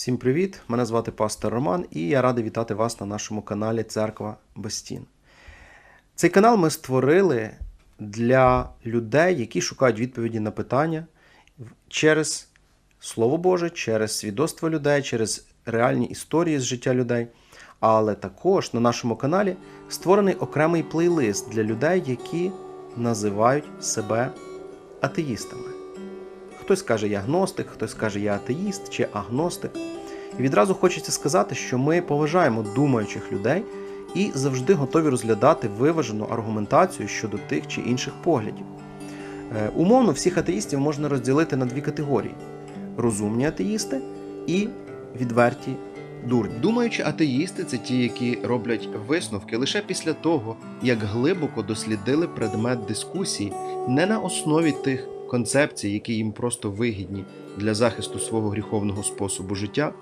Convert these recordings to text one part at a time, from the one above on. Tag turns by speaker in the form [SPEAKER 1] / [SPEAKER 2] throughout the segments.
[SPEAKER 1] Всім привіт! Мене звати пастор Роман, і я радий вітати вас на нашому каналі Церква без стін. Цей канал ми створили для людей, які шукають відповіді на питання через Слово Боже, через свідоцтво людей, через реальні історії з життя людей. Але також на нашому каналі створений окремий плейлист для людей, які називають себе атеїстами. Хтось каже, я гностик, хтось каже, я атеїст чи агностик. І відразу хочеться сказати, що ми поважаємо думаючих людей і завжди готові розглядати виважену аргументацію щодо тих чи інших поглядів. Е, Умовно, всіх атеїстів можна розділити на дві категорії: розумні атеїсти і відверті дурні.
[SPEAKER 2] Думаючи атеїсти, це ті, які роблять висновки лише після того, як глибоко дослідили предмет дискусії не на основі тих концепцій, які їм просто вигідні для захисту свого гріховного способу життя,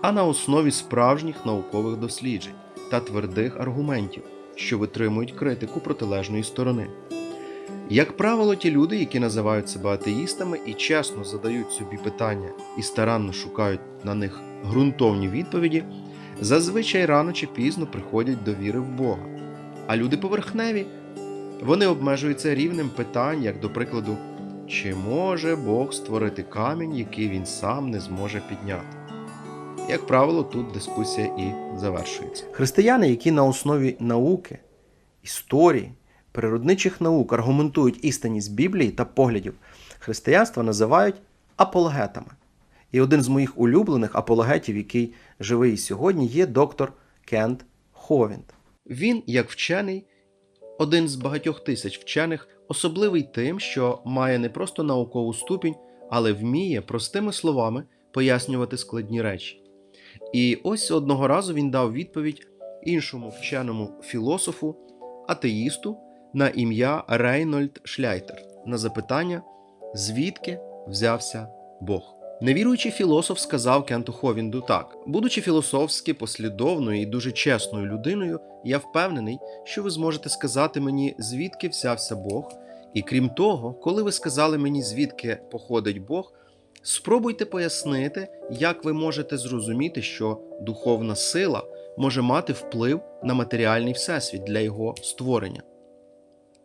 [SPEAKER 2] а на основі справжніх наукових досліджень та твердих аргументів, що витримують критику протилежної сторони. Як правило, ті люди, які називають себе атеїстами і чесно задають собі питання і старанно шукають на них ґрунтовні відповіді, зазвичай рано чи пізно приходять до віри в Бога. А люди поверхневі вони обмежуються рівнем питань, як до прикладу, чи може Бог створити камінь, який він сам не зможе підняти. Як правило, тут дискусія і завершується.
[SPEAKER 1] Християни, які на основі науки, історії, природничих наук аргументують істинність Біблії та поглядів християнства, називають апологетами. І один з моїх улюблених апологетів, який живий і сьогодні, є доктор Кент Ховінд.
[SPEAKER 2] Він, як вчений, один з багатьох тисяч вчених, особливий тим, що має не просто наукову ступінь, але вміє простими словами пояснювати складні речі. І ось одного разу він дав відповідь іншому вченому філософу, атеїсту на ім'я Рейнольд Шляйтер на запитання, звідки взявся Бог. Невіруючий філософ сказав Кенту Ховінду так: будучи філософськи послідовною і дуже чесною людиною, я впевнений, що ви зможете сказати мені, звідки взявся Бог. І крім того, коли ви сказали мені, звідки походить Бог, спробуйте пояснити, як ви можете зрозуміти, що духовна сила може мати вплив на матеріальний всесвіт для його створення.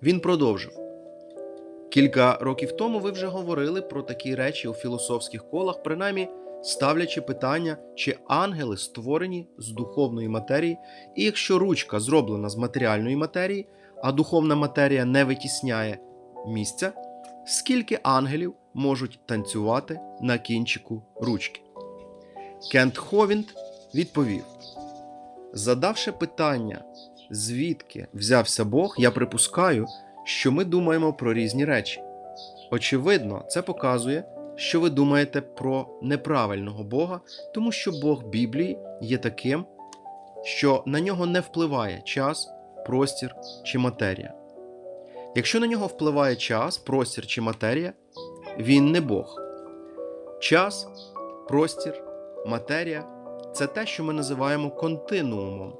[SPEAKER 2] Він продовжив. Кілька років тому ви вже говорили про такі речі у філософських колах, принаймні ставлячи питання, чи ангели створені з духовної матерії, і якщо ручка зроблена з матеріальної матерії, а духовна матерія не витісняє місця, скільки ангелів можуть танцювати на кінчику ручки? Кент Ховінд відповів: задавши питання, звідки взявся Бог, я припускаю що ми думаємо про різні речі. Очевидно, це показує, що ви думаєте про неправильного Бога, тому що Бог Біблії є таким, що на нього не впливає час, простір чи матерія. Якщо на нього впливає час, простір чи матерія, він не Бог. Час, простір, матерія це те, що ми називаємо континуумом.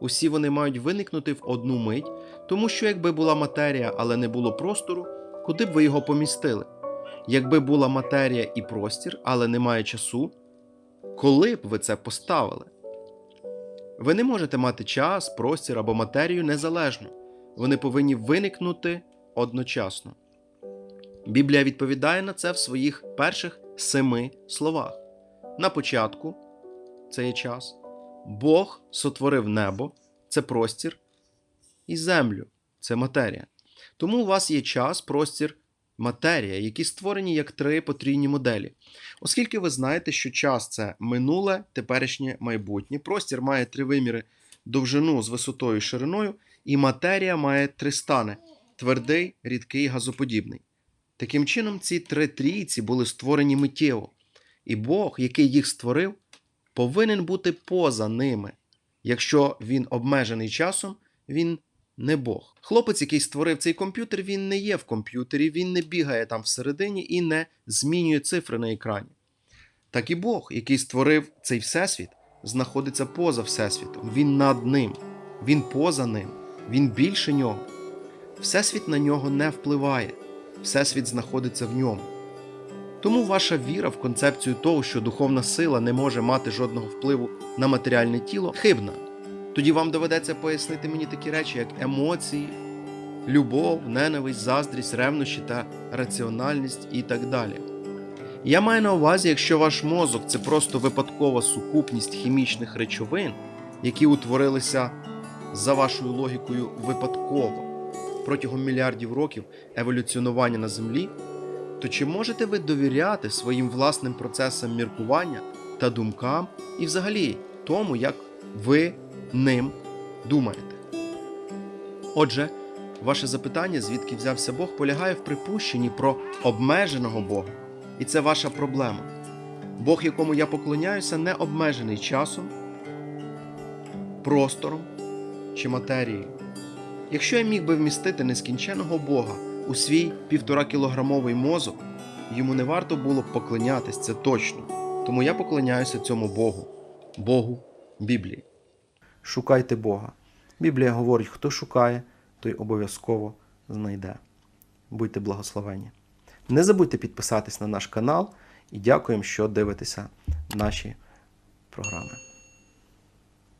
[SPEAKER 2] Усі вони мають виникнути в одну мить, тому що якби була матерія, але не було простору, куди б ви його помістили? Якби була матерія і простір, але немає часу, коли б ви це поставили? Ви не можете мати час, простір або матерію незалежно. Вони повинні виникнути одночасно. Біблія відповідає на це в своїх перших семи словах. На початку це є час. Бог сотворив небо, це простір, і землю це матерія. Тому у вас є час, простір, матерія, які створені як три потрійні моделі. Оскільки ви знаєте, що час це минуле, теперішнє майбутнє, простір має три виміри довжину з висотою і шириною, і матерія має три стани твердий, рідкий, газоподібний. Таким чином, ці три трійці були створені миттєво, і Бог, який їх створив, повинен бути поза ними. Якщо він обмежений часом, він не Бог. Хлопець, який створив цей комп'ютер, він не є в комп'ютері, він не бігає там всередині і не змінює цифри на екрані. Так і Бог, який створив цей всесвіт, знаходиться поза Всесвітом. Він над ним, він поза ним, він більше нього. Всесвіт на нього не впливає, Всесвіт знаходиться в ньому. Тому ваша віра в концепцію того, що духовна сила не може мати жодного впливу на матеріальне тіло, хибна. Тоді вам доведеться пояснити мені такі речі, як емоції, любов, ненависть, заздрість, ревнощі та раціональність і так далі. Я маю на увазі, якщо ваш мозок це просто випадкова сукупність хімічних речовин, які утворилися за вашою логікою випадково протягом мільярдів років еволюціонування на Землі, то чи можете ви довіряти своїм власним процесам міркування та думкам і взагалі тому, як ви ним думаєте? Отже, ваше запитання, звідки взявся Бог, полягає в припущенні про обмеженого Бога. І це ваша проблема. Бог, якому я поклоняюся, не обмежений часом, простором чи матерією. Якщо я міг би вмістити нескінченого Бога у свій півтора кілограмовий мозок, йому не варто було б поклонятись, це точно. Тому я поклоняюся цьому Богу, Богу Біблії.
[SPEAKER 1] Шукайте Бога. Біблія говорить, хто шукає, той обов'язково знайде. Будьте благословені. Не забудьте підписатись на наш канал і дякуємо, що дивитеся наші програми.